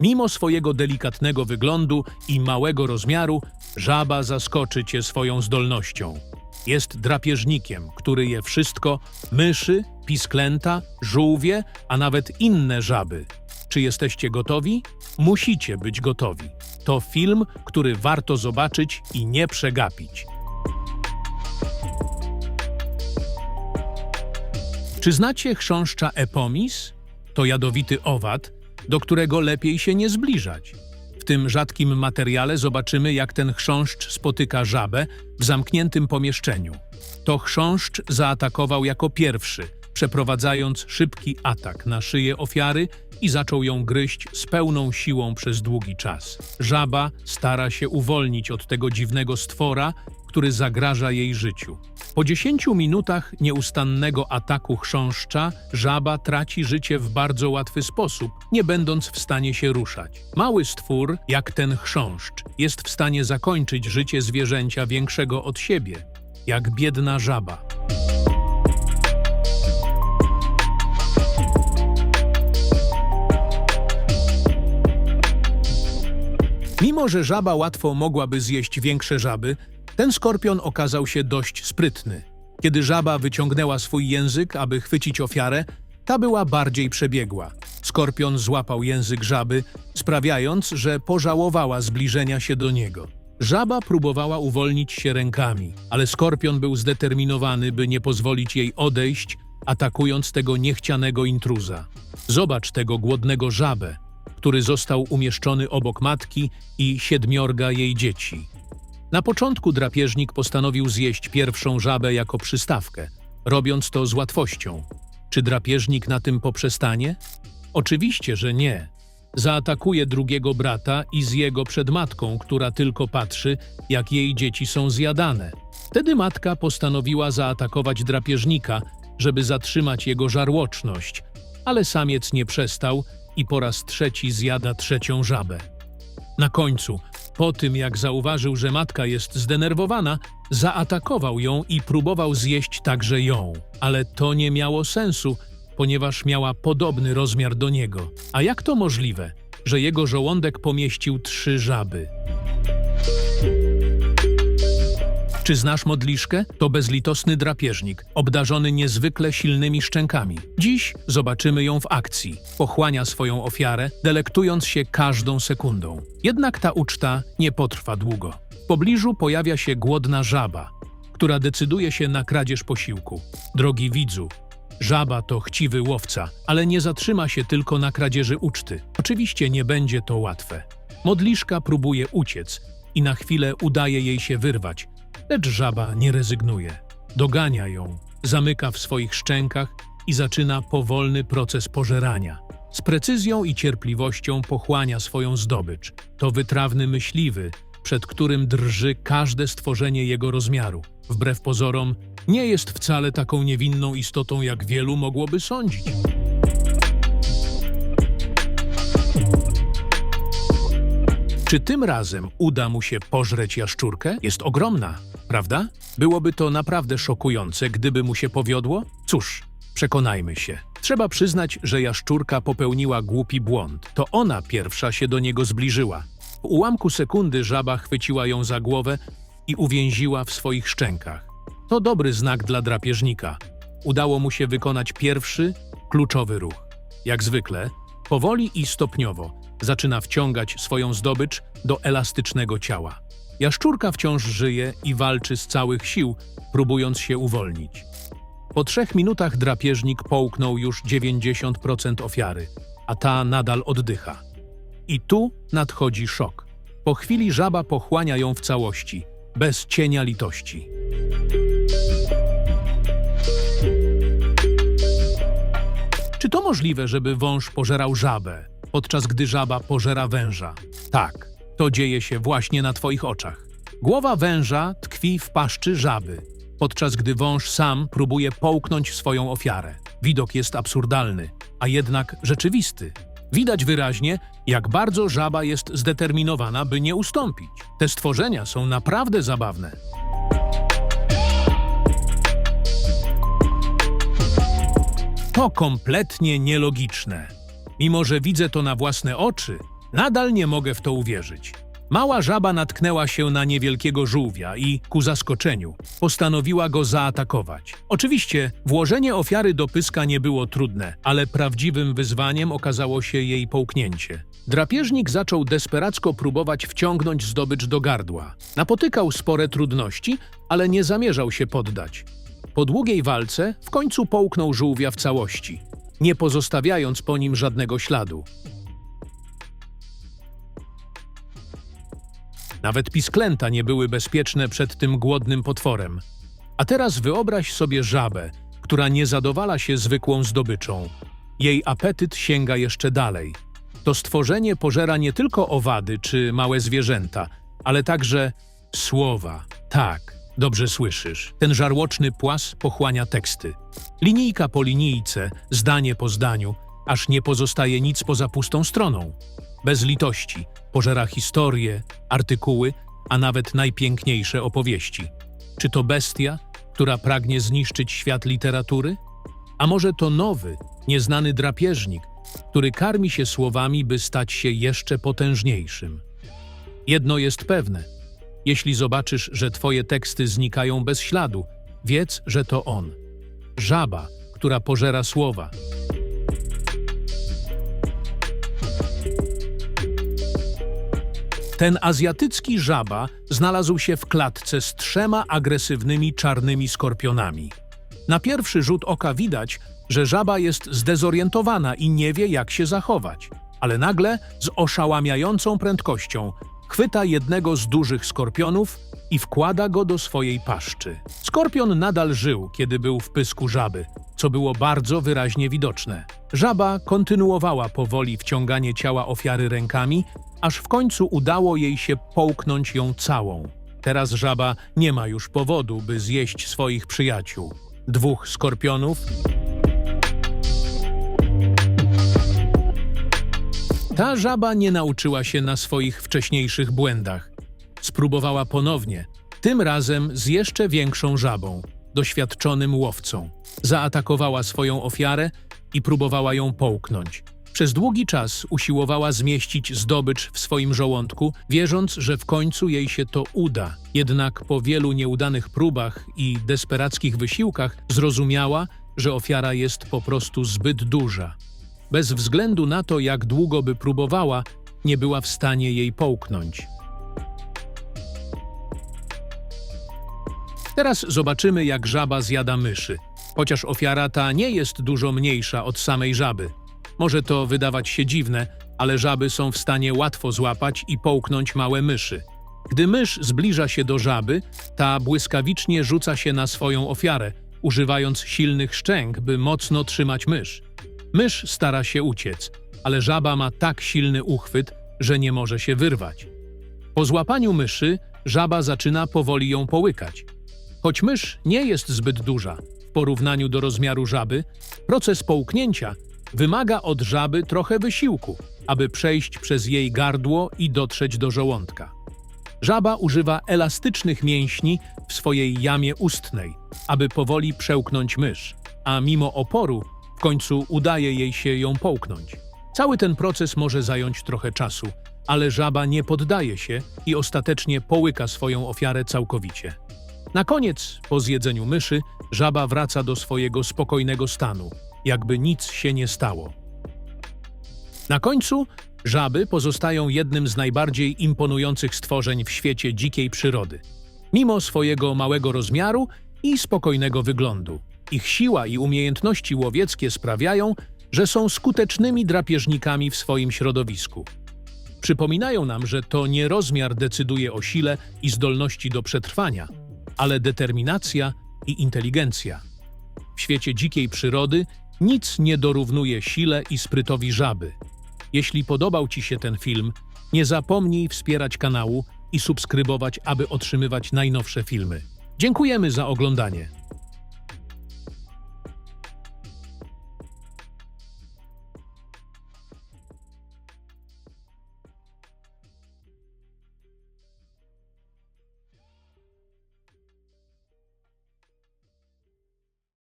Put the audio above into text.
Mimo swojego delikatnego wyglądu i małego rozmiaru, żaba zaskoczy cię swoją zdolnością. Jest drapieżnikiem, który je wszystko: myszy, pisklęta, żółwie, a nawet inne żaby. Czy jesteście gotowi? Musicie być gotowi. To film, który warto zobaczyć i nie przegapić. Czy znacie chrząszcza epomis? To jadowity owad, do którego lepiej się nie zbliżać. W tym rzadkim materiale zobaczymy, jak ten chrząszcz spotyka żabę w zamkniętym pomieszczeniu. To chrząszcz zaatakował jako pierwszy, przeprowadzając szybki atak na szyję ofiary i zaczął ją gryźć z pełną siłą przez długi czas. Żaba stara się uwolnić od tego dziwnego stwora, który zagraża jej życiu. Po 10 minutach nieustannego ataku chrząszcza, żaba traci życie w bardzo łatwy sposób, nie będąc w stanie się ruszać. Mały stwór, jak ten chrząszcz, jest w stanie zakończyć życie zwierzęcia większego od siebie, jak biedna żaba. Mimo, że żaba łatwo mogłaby zjeść większe żaby, ten skorpion okazał się dość sprytny. Kiedy żaba wyciągnęła swój język, aby chwycić ofiarę, ta była bardziej przebiegła. Skorpion złapał język żaby, sprawiając, że pożałowała zbliżenia się do niego. Żaba próbowała uwolnić się rękami, ale skorpion był zdeterminowany, by nie pozwolić jej odejść, atakując tego niechcianego intruza. Zobacz tego głodnego żabę, który został umieszczony obok matki i siedmiorga jej dzieci. Na początku drapieżnik postanowił zjeść pierwszą żabę jako przystawkę, robiąc to z łatwością. Czy drapieżnik na tym poprzestanie? Oczywiście, że nie. Zaatakuje drugiego brata i zje go przed matką, która tylko patrzy, jak jej dzieci są zjadane. Wtedy matka postanowiła zaatakować drapieżnika, żeby zatrzymać jego żarłoczność, ale samiec nie przestał i po raz trzeci zjada trzecią żabę. Na końcu, po tym jak zauważył, że matka jest zdenerwowana, zaatakował ją i próbował zjeść także ją. Ale to nie miało sensu, ponieważ miała podobny rozmiar do niego. A jak to możliwe, że jego żołądek pomieścił trzy żaby? Czy znasz modliszkę? To bezlitosny drapieżnik, obdarzony niezwykle silnymi szczękami. Dziś zobaczymy ją w akcji. Pochłania swoją ofiarę, delektując się każdą sekundą. Jednak ta uczta nie potrwa długo. W pobliżu pojawia się głodna żaba, która decyduje się na kradzież posiłku. Drogi widzu, żaba to chciwy łowca, ale nie zatrzyma się tylko na kradzieży uczty. Oczywiście nie będzie to łatwe. Modliszka próbuje uciec i na chwilę udaje jej się wyrwać, Lecz żaba nie rezygnuje. Dogania ją, zamyka w swoich szczękach i zaczyna powolny proces pożerania. Z precyzją i cierpliwością pochłania swoją zdobycz. To wytrawny myśliwy, przed którym drży każde stworzenie jego rozmiaru. Wbrew pozorom, nie jest wcale taką niewinną istotą, jak wielu mogłoby sądzić. Czy tym razem uda mu się pożreć jaszczurkę? Jest ogromna, prawda? Byłoby to naprawdę szokujące, gdyby mu się powiodło? Cóż, przekonajmy się. Trzeba przyznać, że jaszczurka popełniła głupi błąd. To ona pierwsza się do niego zbliżyła. W ułamku sekundy żaba chwyciła ją za głowę i uwięziła w swoich szczękach. To dobry znak dla drapieżnika. Udało mu się wykonać pierwszy, kluczowy ruch. Jak zwykle, powoli i stopniowo zaczyna wciągać swoją zdobycz do elastycznego ciała. Jaszczurka wciąż żyje i walczy z całych sił, próbując się uwolnić. Po trzech minutach drapieżnik połknął już 90% ofiary, a ta nadal oddycha. I tu nadchodzi szok. Po chwili żaba pochłania ją w całości, bez cienia litości. Czy to możliwe, żeby wąż pożerał żabę, podczas gdy żaba pożera węża? Tak, to dzieje się właśnie na twoich oczach. Głowa węża tkwi w paszczy żaby, podczas gdy wąż sam próbuje połknąć swoją ofiarę. Widok jest absurdalny, a jednak rzeczywisty. Widać wyraźnie, jak bardzo żaba jest zdeterminowana, by nie ustąpić. Te stworzenia są naprawdę zabawne. To kompletnie nielogiczne. Mimo, że widzę to na własne oczy, Nadal nie mogę w to uwierzyć. Mała żaba natknęła się na niewielkiego żółwia i, ku zaskoczeniu, postanowiła go zaatakować. Oczywiście, włożenie ofiary do pyska nie było trudne, ale prawdziwym wyzwaniem okazało się jej połknięcie. Drapieżnik zaczął desperacko próbować wciągnąć zdobycz do gardła. Napotykał spore trudności, ale nie zamierzał się poddać. Po długiej walce w końcu połknął żółwia w całości, nie pozostawiając po nim żadnego śladu. Nawet pisklęta nie były bezpieczne przed tym głodnym potworem. A teraz wyobraź sobie żabę, która nie zadowala się zwykłą zdobyczą. Jej apetyt sięga jeszcze dalej. To stworzenie pożera nie tylko owady czy małe zwierzęta, ale także słowa. Tak, dobrze słyszysz. Ten żarłoczny płas pochłania teksty. Linijka po linijce, zdanie po zdaniu, aż nie pozostaje nic poza pustą stroną. Bez litości pożera historie, artykuły, a nawet najpiękniejsze opowieści. Czy to bestia, która pragnie zniszczyć świat literatury? A może to nowy, nieznany drapieżnik, który karmi się słowami, by stać się jeszcze potężniejszym? Jedno jest pewne. Jeśli zobaczysz, że twoje teksty znikają bez śladu, wiedz, że to on. Żaba, która pożera słowa. Ten azjatycki żaba znalazł się w klatce z trzema agresywnymi czarnymi skorpionami. Na pierwszy rzut oka widać, że żaba jest zdezorientowana i nie wie, jak się zachować. Ale nagle, z oszałamiającą prędkością, chwyta jednego z dużych skorpionów i wkłada go do swojej paszczy. Skorpion nadal żył, kiedy był w pysku żaby, co było bardzo wyraźnie widoczne. Żaba kontynuowała powoli wciąganie ciała ofiary rękami, aż w końcu udało jej się połknąć ją całą. Teraz żaba nie ma już powodu, by zjeść swoich przyjaciół. Dwóch skorpionów Ta żaba nie nauczyła się na swoich wcześniejszych błędach. Spróbowała ponownie, tym razem z jeszcze większą żabą, doświadczonym łowcą. Zaatakowała swoją ofiarę i próbowała ją połknąć. Przez długi czas usiłowała zmieścić zdobycz w swoim żołądku, wierząc, że w końcu jej się to uda. Jednak po wielu nieudanych próbach i desperackich wysiłkach zrozumiała, że ofiara jest po prostu zbyt duża. Bez względu na to, jak długo by próbowała, nie była w stanie jej połknąć. Teraz zobaczymy, jak żaba zjada myszy. Chociaż ofiara ta nie jest dużo mniejsza od samej żaby. Może to wydawać się dziwne, ale żaby są w stanie łatwo złapać i połknąć małe myszy. Gdy mysz zbliża się do żaby, ta błyskawicznie rzuca się na swoją ofiarę, używając silnych szczęk, by mocno trzymać mysz. Mysz stara się uciec, ale żaba ma tak silny uchwyt, że nie może się wyrwać. Po złapaniu myszy, żaba zaczyna powoli ją połykać. Choć mysz nie jest zbyt duża w porównaniu do rozmiaru żaby, proces połknięcia wymaga od żaby trochę wysiłku, aby przejść przez jej gardło i dotrzeć do żołądka. Żaba używa elastycznych mięśni w swojej jamie ustnej, aby powoli przełknąć mysz, a mimo oporu w końcu udaje jej się ją połknąć. Cały ten proces może zająć trochę czasu, ale żaba nie poddaje się i ostatecznie połyka swoją ofiarę całkowicie. Na koniec, po zjedzeniu myszy, żaba wraca do swojego spokojnego stanu, jakby nic się nie stało. Na końcu żaby pozostają jednym z najbardziej imponujących stworzeń w świecie dzikiej przyrody. Mimo swojego małego rozmiaru i spokojnego wyglądu. Ich siła i umiejętności łowieckie sprawiają, że są skutecznymi drapieżnikami w swoim środowisku. Przypominają nam, że to nie rozmiar decyduje o sile i zdolności do przetrwania, ale determinacja i inteligencja. W świecie dzikiej przyrody nic nie dorównuje sile i sprytowi żaby. Jeśli podobał Ci się ten film, nie zapomnij wspierać kanału i subskrybować, aby otrzymywać najnowsze filmy. Dziękujemy za oglądanie.